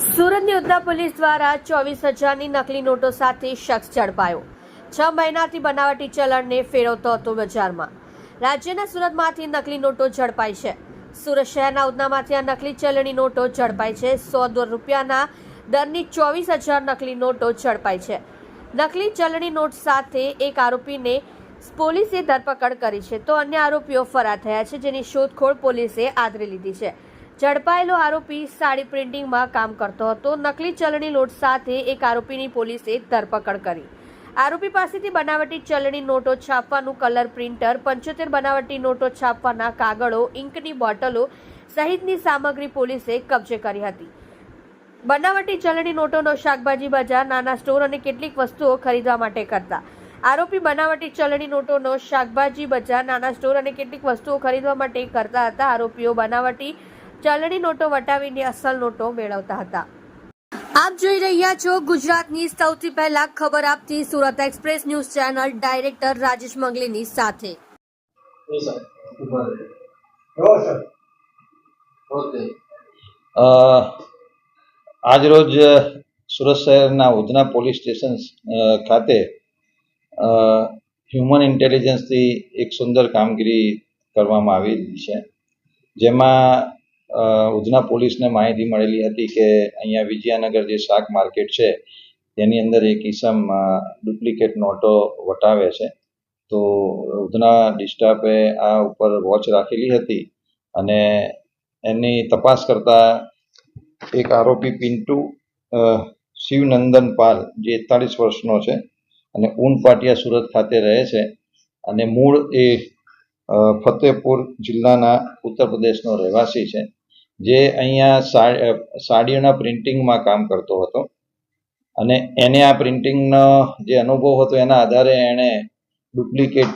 સુરતની ઉધના પોલીસ દ્વારા ચોવીસ હજારની નકલી નોટો સાથે શખ્સ ઝડપાયો. છ મહિનાથી બનાવટી ચલણને ફેરવતો હતો બજારમાં. રાજ્યના સુરતમાંથી નકલી નોટો ઝડપાઈ છે. સુરત શહેરના ઉધનામાંથી આ નકલી ચલણી નોટો ઝડપાઈ છે. સો રૂપિયાના દરની ચોવીસ હજાર નકલી નોટો ઝડપાઈ છે. નકલી ચલણી નોટ સાથે એક આરોપીને પોલીસે ધરપકડ કરી છે. તો અન્ય આરોપીઓ ફરાર થયા છે, જેની શોધખોળ પોલીસે આદરી લીધી છે. ઝડપાયેલો આરોપી સાડી પ્રિન્ટિંગમાં કામ કરતો હતો. નકલી ચલણી નોટ સાથે એક આરોપીની પોલીસે ધરપકડ કરી. આરોપી પાસેથી બનાવટી ચલણી નોટો છાપવાનું કલર પ્રિન્ટર, પંચોતેર બનાવટી નોટો છાપવાના કાગળો, ઇંકની બોટલો સહિતની સામગ્રી પોલીસે કબજે કરી હતી. બનાવટી ચલણી નોટોનો શાકભાજી બજાર, નાના સ્ટોર અને કેટલીક વસ્તુઓ ખરીદવા માટે કરતા. આરોપી બનાવટી ચલણી નોટોનો શાકભાજી બજાર, નાના સ્ટોર અને કેટલીક વસ્તુઓ ખરીદવા માટે કરતા હતા. આરોપીઓ બનાવટી ચલણી નોટો વટાવીને અસલ નોટો મેળવતા હતા. આપ જોઈ રહ્યા છો ગુજરાતની સૌથી પહેલા ખબર આપતી Surat express news channel director Rajesh મંગલીની સાથે. આજરોજ સુરત શહેરના ઉધના પોલીસ સ્ટેશન ખાતે હ્યુમન ઇન્ટેલિજન્સથી એક સુંદર કામગીરી કરવામાં આવી છે. જેમાં ઉધના પોલીસને માહિતી મળેલી હતી કે અહીંયા વિજયાનગર જે શાક માર્કેટ છે, તેની અંદર એક ઈસમ ડુપ્લિકેટ નોટો વટાવે છે. તો ઉધના ડિસ્ટાફે આ ઉપર વોચ રાખેલી હતી અને એની તપાસ કરતા એક આરોપી પિન્ટુ શિવનંદન પાલ, જે એકતાળીસ વર્ષનો છે અને ઊન પાટિયા સુરત ખાતે રહે છે અને મૂળ એ ફતેપુર જિલ્લાના ઉત્તર પ્રદેશનો રહેવાસી છે. જે અહીંયા સાડીઓના પ્રિન્ટિંગમાં કામ કરતો હતો. અને એને આ પ્રિન્ટિંગનો જે અનુભવ હતો એના આધારે એણે ડુપ્લિકેટ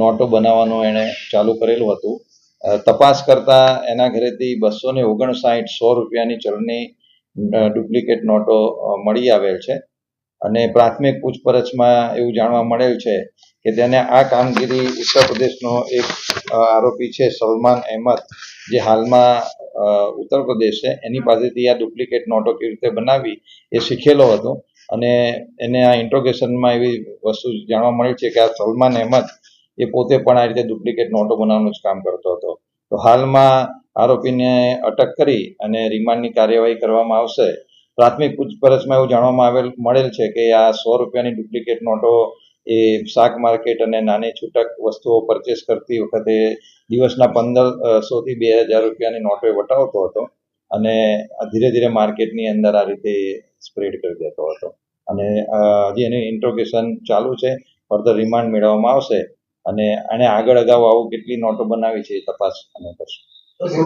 નોટો બનાવવાનું એણે ચાલુ કરેલું હતું. તપાસ કરતા એના ઘરેથી બસો ને ઓગણસાઠ, સો રૂપિયાની ચલણી ડુપ્લિકેટ નોટો મળી આવેલ છે. અને પ્રાથમિક પૂછપરછમાં એવું જાણવા મળેલ છે કે તેને આ કામગીરી ઉત્તર પ્રદેશનો એક આરોપી છે સલમાન અહેમદ, જે હાલમાં ઉત્તર પ્રદેશ છે એની પાસેથી આ ડુપ્લિકેટ નોટો કેવી રીતે બનાવી એ શીખેલો હતો. અને એને આ ઇન્ટ્રોગેશનમાં એવી વસ્તુ જાણવા મળી છે કે આ સલમાન અહેમદ એ પોતે પણ આ રીતે ડુપ્લિકેટ નોટો બનાવવાનું જ કામ કરતો હતો. તો હાલમાં આરોપીને અટક કરી અને રિમાન્ડની કાર્યવાહી કરવામાં આવશે. પ્રાથમિક પૂછપરછમાં એવું જાણવામાં આવેલ, મળેલ છે કે આ સો રૂપિયાની ડુપ્લિકેટ નોટો એ શાક માર્કેટ અને નાની છૂટક વસ્તુઓ પરચેસ કરતી વખતે દિવસના પંદર સોથી બે હજાર રૂપિયાની નોટો વટાવતો હતો અને ધીરે ધીરે માર્કેટની અંદર આ રીતે સ્પ્રેડ કરી દેતો હતો. અને હજી એની ઇન્ટ્રોગેશન ચાલુ છે ફર્ધર રિમાન્ડ મેળવવામાં આવશે અને એને આગળ અગાઉ આવું કેટલી નોટો બનાવી છે એ તપાસ અમે કરશું.